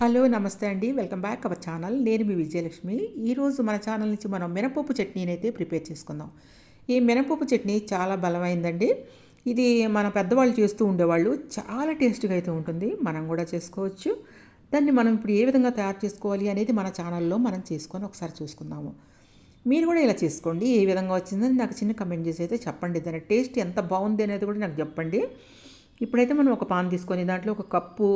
Hello నమస్తే అండి. Welcome back our channel. నేను మీ విజయలక్ష్మి. ఈరోజు మన ఛానల్ నుంచి మనం మినపప్పు చట్నీని అయితే ప్రిపేర్ చేసుకుందాం. ఈ మినపప్పు చట్నీ చాలా బలమైందండి. ఇది మన పెద్దవాళ్ళు చేస్తూ ఉండేవాళ్ళు. చాలా టేస్ట్గా అయితే ఉంటుంది. మనం కూడా చేసుకోవచ్చు. దాన్ని మనం ఇప్పుడు ఏ విధంగా తయారు చేసుకోవాలి అనేది మన ఛానల్లో మనం చేసుకొని ఒకసారి చూసుకుందాము. మీరు కూడా ఇలా చేసుకోండి. ఏ విధంగా వచ్చిందని నాకు చిన్న కమెంట్ చేసి అయితే చెప్పండి. దాని టేస్ట్ ఎంత బాగుంది అనేది కూడా నాకు చెప్పండి. ఇప్పుడైతే మనం ఒక పాన్ తీసుకొని దాంట్లో ఒక కప్పు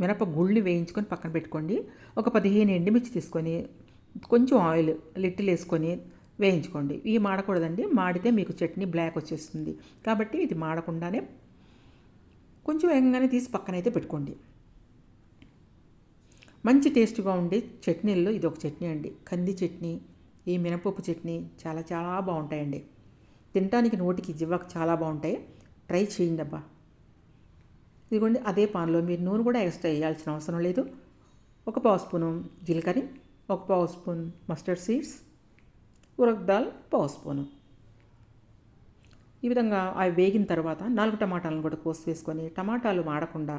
మినప గుళ్ళు వేయించుకొని పక్కన పెట్టుకోండి. ఒక పదిహేను ఎండుమిర్చి తీసుకొని కొంచెం ఆయిల్ లిటిల్ వేసుకొని వేయించుకోండి. ఇవి మాడకూడదండి. మాడితే మీకు చట్నీ బ్లాక్ వచ్చేస్తుంది. కాబట్టి ఇది మాడకుండానే కొంచెం వేగంగానే తీసి పక్కనైతే పెట్టుకోండి. మంచి టేస్ట్గా ఉండే చట్నీల్లో ఇది ఒక చట్నీ అండి. కంది చట్నీ ఈ మినపప్పు చట్నీ చాలా చాలా బాగుంటాయండి. తినడానికి నోటికి జివ్వకు చాలా బాగుంటాయి. ట్రై చేయండి అబ్బా ఇదిగోండి అదే పాన్లో మీరు నూనె కూడా ఎక్స్ట్రా వేయాల్సిన అవసరం లేదు. ఒక పావు స్పూను జీలకర్ర ఒక పావు spoon mustard seeds urad dal పావు స్పూను. ఈ విధంగా అవి వేగిన తర్వాత నాలుగు టమాటాలను కూడా కోసి వేసుకొని టమాటాలు మాడకుండా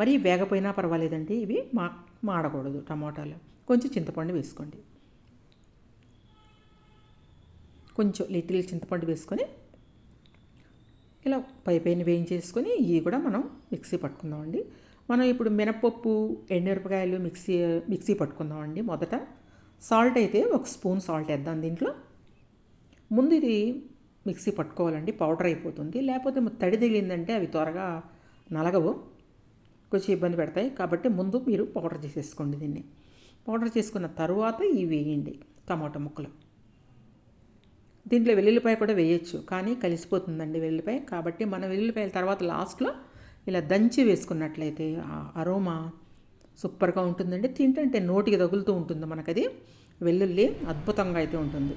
మరీ వేగపోయినా పర్వాలేదండి ఇవి మా మాడకూడదు టమాటాలు. కొంచెం చింతపండు వేసుకోండి. కొంచెం లిటిల్ చింతపండు వేసుకొని ఇలా పై పైన వేయించేసుకొని ఇవి కూడా మనం మిక్సీ పట్టుకుందామండి. మనం ఇప్పుడు మినపప్పు ఎండుమిరపకాయలు మిక్సీ మిక్సీ పట్టుకుందామండి మొదట. సాల్ట్ అయితే ఒక స్పూన్ సాల్ట్ వేద్దాం దీంట్లో. ముందు ఇది మిక్సీ పట్టుకోవాలండి పౌడర్ అయిపోతుంది. లేకపోతే తడి తగిలిందంటే అవి త్వరగా నలగవు కొంచెం ఇబ్బంది పెడతాయి. కాబట్టి ముందు మీరు పౌడర్ చేసేసుకోండి దీన్ని. పౌడర్ చేసుకున్న తర్వాత ఇవి వేయండి టమాటా ముక్కలు. దీంట్లో వెల్లుల్లిపాయ కూడా వేయచ్చు. కానీ కలిసిపోతుందండి వెల్లుల్లిపాయ. కాబట్టి మన వెల్లుల్లిపాయల తర్వాత లాస్ట్లో ఇలా దంచి వేసుకున్నట్లయితే ఆ అరోమా సూపర్గా ఉంటుందండి. తింటుంటే నోటికి తగులుతూ ఉంటుంది మనకది. వెల్లుల్లి అద్భుతంగా అయితే ఉంటుంది.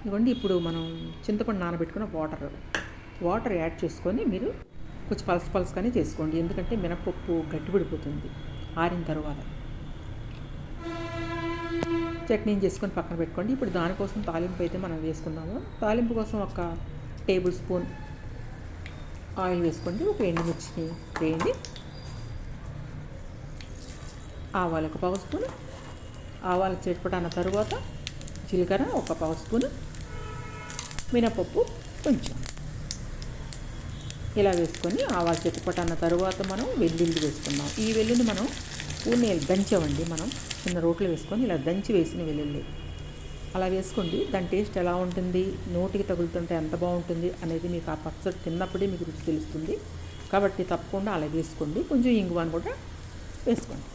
ఇదిగోండి ఇప్పుడు మనం చింతపండు నానబెట్టుకున్న వాటర్. వాటర్ యాడ్ చేసుకొని మీరు కొంచెం పలస పలసగానే చేసుకోండి. ఎందుకంటే మినపప్పు గట్టిపడిపోతుంది. ఆరిన తర్వాత. చట్నీని చేసుకొని పక్కన పెట్టుకోండి. ఇప్పుడు దానికోసం తాలింపు అయితే మనం వేసుకుందాము. తాలింపు కోసం ఒక టేబుల్ స్పూన్ ఆయిల్ వేసుకోండి. ఒక ఎండుమిర్చిని వేయండి. ఆవాలు ఒక పావు స్పూన్. ఆవాలు చెట్పటాన తరువాత జీలకర్ర ఒక పావు స్పూన్. మినపప్పు కొంచెం. ఇలా వేసుకొని ఆవాలు చెట్టుపటన్న తర్వాత మనం వెల్లుల్లి వేసుకుందాం. ఈ వెల్లుల్లి మనం పూర్ణి దంచవండి మనం. చిన్న రోట్లు వేసుకొని ఇలా దంచి వేసిన వెల్లుల్లి. అలా వేసుకోండి. దాని టేస్ట్ ఎలా ఉంటుంది? నోటికి తగులుతుంటే ఎంత బాగుంటుంది? అనేది మీకు ఆ పచ్చడి తిన్నప్పుడే మీకు రుచి తెలుస్తుంది. కాబట్టి తప్పకుండా అలా వేసుకోండి. కొంచెం ఇంగువాన్ కూడా వేసుకోండి.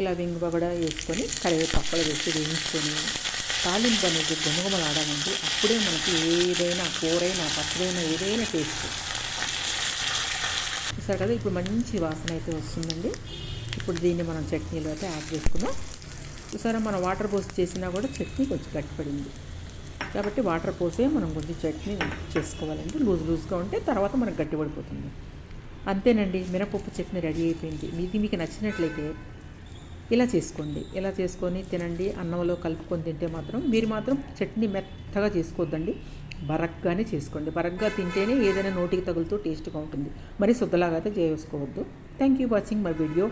ఇలా వింగువ కూడా వేసుకొని కరివేపాకు కూడా వేసి వేయించుకొని తాలింపు అనేది గుమగుమలాడాలండి అప్పుడే మనకి ఏదైనా కూరైనా పచ్చడైనా ఏదైనా టేస్ట్ చూసారు కదా ఇప్పుడు మంచి వాసన అయితే వస్తుందండి. ఇప్పుడు దీన్ని మనం చట్నీలో అయితే యాడ్ చేసుకుందాం. చూసారా మనం వాటర్ పోసి చేసినా కూడా చట్నీ కొంచెం గట్టిపడింది. కాబట్టి వాటర్ పోసే మనం కొంచెం చట్నీ చేసుకోవాలండి. లూజ్ లూజ్గా ఉంటే తర్వాత మనకు గట్టిపడిపోతుంది అంతేనండి మినపప్పు చట్నీ రెడీ అయిపోయింది. మీది మీకు నచ్చినట్లయితే ఇలా చేసుకోండి. ఇలా చేసుకొని తినండి. అన్నంలో కలుపుకొని తింటే మాత్రం మీరు మాత్రం చట్నీ మెత్తగా చేసుకోవద్దండి. బరగ్గానే చేసుకోండి. బరగ్గా తింటేనే ఏదైనా నోటికి తగులుతూ టేస్ట్గా ఉంటుంది. మరి శుద్ధలాగా అయితే చేసుకోవద్దు. Thank you watching my video